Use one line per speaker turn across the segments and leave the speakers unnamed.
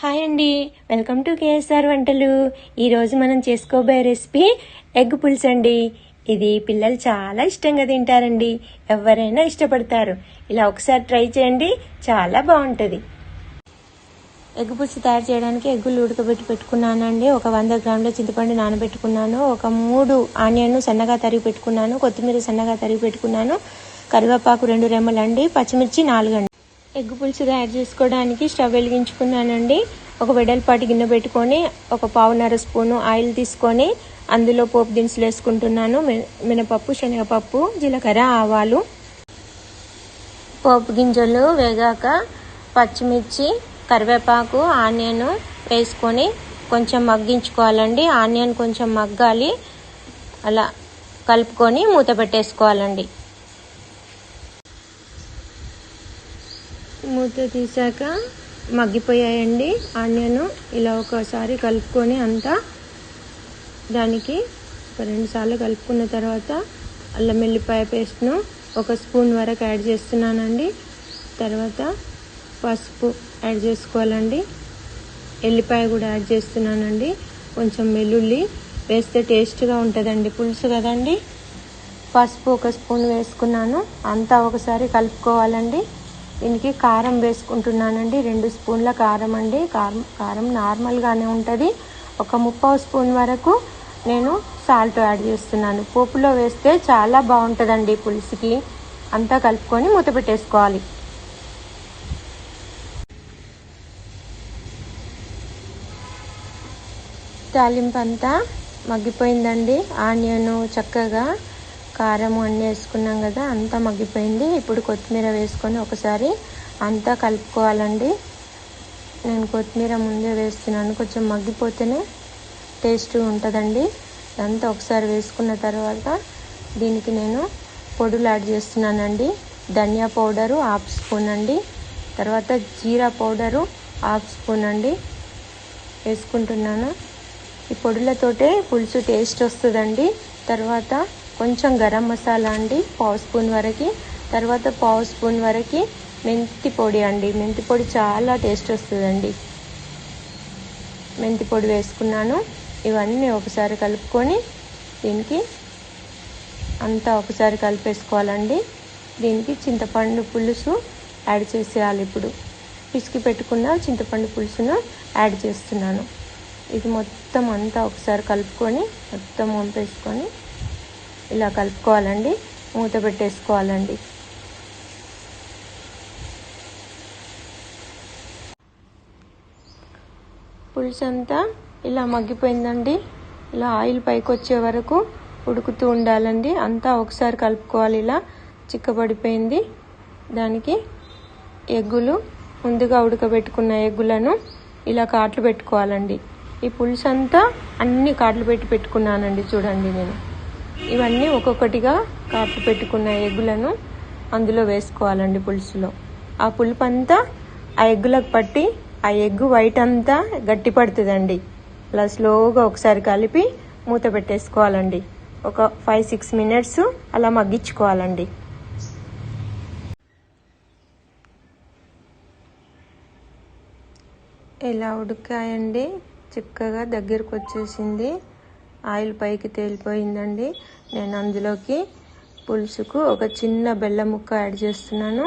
Hi అండి. Welcome to KSR వంటలు. ఈరోజు మనం చేసుకోబోయే రెసిపీ ఎగ్ పులుసు అండి. ఇది పిల్లలు చాలా ఇష్టంగా తింటారండి. ఎవరైనా ఇష్టపడతారు. ఇలా ఒకసారి ట్రై చేయండి. చాలా బాగుంటుంది. ఎగ్ పులుసు తయారు చేయడానికి ఎగ్గులు ఉడకబెట్టి పెట్టుకున్నానండి. ఒక వంద గ్రాముల చింతపండు నానబెట్టుకున్నాను. ఒక మూడు ఆనియన్ సన్నగా తరిగి పెట్టుకున్నాను. కొత్తిమీర సన్నగా తరిగి పెట్టుకున్నాను. కరివేపాకు రెండు రెమ్మలండి. పచ్చిమిర్చి నాలుగు ఎగ్ పులుసు తయారు చేసుకోవడానికి స్టవ్ వెలిగించుకున్నానండి. ఒక వెడల్పాటి గిన్నె పెట్టుకొని ఒక పావున్నర స్పూను ఆయిల్ తీసుకొని అందులో పోపు దినుసులు వేసుకుంటున్నాను. మినపప్పు శనగపప్పు జీలకర్ర ఆవాలు. పోపు గింజలు వేగాక పచ్చిమిర్చి కరివేపాకు ఆనియన్ వేసుకొని కొంచెం మగ్గించుకోవాలండి. ఆనియన్ కొంచెం మగ్గాలి. అలా కలుపుకొని మూత పెట్టేసుకోవాలండి. మూత తీసాక మగ్గిపోయాయండి. ఆనియన్ ఇలా ఒకసారి కలుపుకొని అంతా దానికి ఒక రెండుసార్లు కలుపుకున్న తర్వాత అల్లం వెల్లిపాయ పేస్ట్ను ఒక స్పూన్ వరకు యాడ్ చేస్తున్నానండి. తర్వాత పసుపు యాడ్ చేసుకోవాలండి. ఎల్లిపాయ కూడా యాడ్ చేస్తున్నానండి. కొంచెం వెల్లుల్లి వేస్తే టేస్ట్గా ఉంటుందండి. పులుసు కదండి. పసుపు ఒక స్పూన్ వేసుకున్నాను. అంతా ఒకసారి కలుపుకోవాలండి. దీనికి కారం వేసుకుంటున్నానండి. రెండు స్పూన్ల కారం అండి. కారం కారం నార్మల్గానే ఉంటుంది. ఒక ముప్పావు స్పూన్ వరకు నేను సాల్ట్ యాడ్ చేస్తున్నాను. పోపులో వేస్తే చాలా బాగుంటుందండి పులుసుకి. అంతా కలుపుకొని మూత పెట్టేసుకోవాలి. తాలింపు అంతా మగ్గిపోయిందండి. ఆనియన్ చక్కగా కారం అన్నీ వేసుకున్నాం కదా అంతా మగ్గిపోయింది. ఇప్పుడు కొత్తిమీర వేసుకొని ఒకసారి అంతా కలుపుకోవాలండి. నేను కొత్తిమీర ముందే వేస్తున్నాను కొంచెం మగ్గిపోతేనే టేస్ట్ ఉంటుందండి. అంతా ఒకసారి వేసుకున్న తర్వాత దీనికి నేను పొడులు యాడ్ చేస్తున్నానండి. ధనియా పౌడరు హాఫ్ స్పూన్ అండి. తర్వాత జీరా పౌడరు హాఫ్ స్పూన్ అండి. వేసుకుంటున్నాను. ఈ పొడులతోటే పులుసు టేస్ట్ వస్తుందండి. తర్వాత కొంచెం గరం మసాలా అండి పావు స్పూన్ వరకు. తర్వాత పావు స్పూన్ వరకు మెంతి పొడి అండి. మెంతి పొడి చాలా టేస్ట్ వస్తుందండి. మెంతి పొడి వేసుకున్నాను. ఇవన్నీ ఒకసారి కలుపుకొని దీనికి అంతా ఒకసారి కలిపేసుకోవాలండి. దీనికి చింతపండు పులుసు యాడ్ చేసేయాలి ఇప్పుడు. పిసికి పెట్టుకున్న చింతపండు పులుసును యాడ్ చేస్తున్నాను. ఇది మొత్తం అంతా ఒకసారి కలుపుకొని మొత్తం వంపేసుకొని ఇలా కలుపుకోవాలండి. మూత పెట్టేసుకోవాలండి. పులుసు అంతా ఇలా మగ్గిపోయిందండి. ఇలా ఆయిల్ పైకి వచ్చే వరకు ఉడుకుతూ ఉండాలండి. అంతా ఒకసారి కలుపుకోవాలి. ఇలా చిక్కబడిపోయింది. దానికి ఎగ్గులు ముందుగా ఉడకబెట్టుకున్న ఎగ్గులను ఇలా కాట్లు పెట్టుకోవాలండి. ఈ పులుసు అంతా అన్ని కాట్లు పెట్టి పెట్టుకున్నానండి. చూడండి నేను. ఇవన్నీ ఒక్కొక్కటిగా కాపు పెట్టుకున్న ఎగ్గులను అందులో వేసుకోవాలండి పులుసులో. ఆ పులుపు అంతా ఆ ఎగ్గులకు పట్టి ఆ ఎగ్గు వైట్ అంతా గట్టి పడుతుందండి. అలా స్లోగా ఒకసారి కలిపి మూత పెట్టేసుకోవాలండి. ఒక ఫైవ్ సిక్స్ మినిట్స్ అలా మగ్గించుకోవాలండి. ఇలా ఉడికాయండి? చిక్కగా దగ్గరకు వచ్చేసింది ఆయిల్ పైకి తేలిపోయిందండి. నేను అందులోకి పులుసుకు ఒక చిన్న బెల్లం ముక్క యాడ్ చేస్తున్నాను.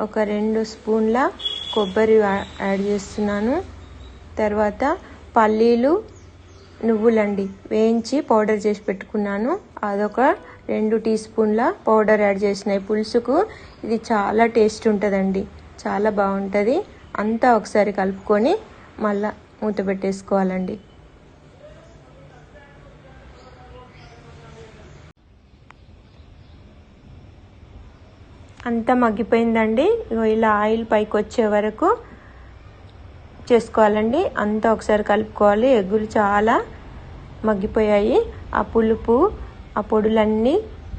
ఒక రెండు స్పూన్ల కొబ్బరి యాడ్ చేస్తున్నాను. తర్వాత పల్లీలు నువ్వులండి వేయించి పౌడర్ చేసి పెట్టుకున్నాను. అదొక రెండు టీ స్పూన్ల పౌడర్ యాడ్ చేసినాయి పులుసుకు. ఇది చాలా టేస్ట్ ఉంటుందండి. చాలా బాగుంటుంది. అంతా ఒకసారి కలుపుకొని మళ్ళా మూత పెట్టేసుకోవాలండి. అంతా మగ్గిపోయిందండి. ఇలా ఆయిల్ పైకి వచ్చే వరకు చేసుకోవాలండి. అంతా ఒకసారి కలుపుకోవాలి. ఎగ్గులు చాలా మగ్గిపోయాయి. ఆ పులుపు ఆ పొడులన్నీ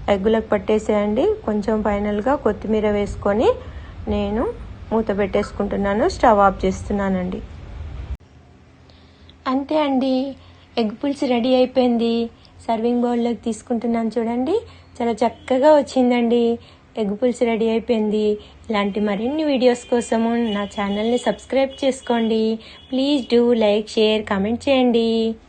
ఎగ్గులకు పట్టేసేయండి. కొంచెం ఫైనల్గా కొత్తిమీర వేసుకొని నేను మూత పెట్టేసుకుంటున్నాను. స్టవ్ ఆఫ్ చేస్తున్నానండి. అంతే అండి. ఎగ్ పులుసు రెడీ అయిపోయింది. సర్వింగ్ బౌల్లోకి తీసుకుంటున్నాను చూడండి. చాలా చక్కగా వచ్చిందండి. ఎగ్ పులుసు రెడీ అయిపోయింది. ఇలాంటి మరిన్ని వీడియోస్ కోసము నా ఛానల్ని సబ్స్క్రైబ్ చేసుకోండి. Please do like share comment చేయండి.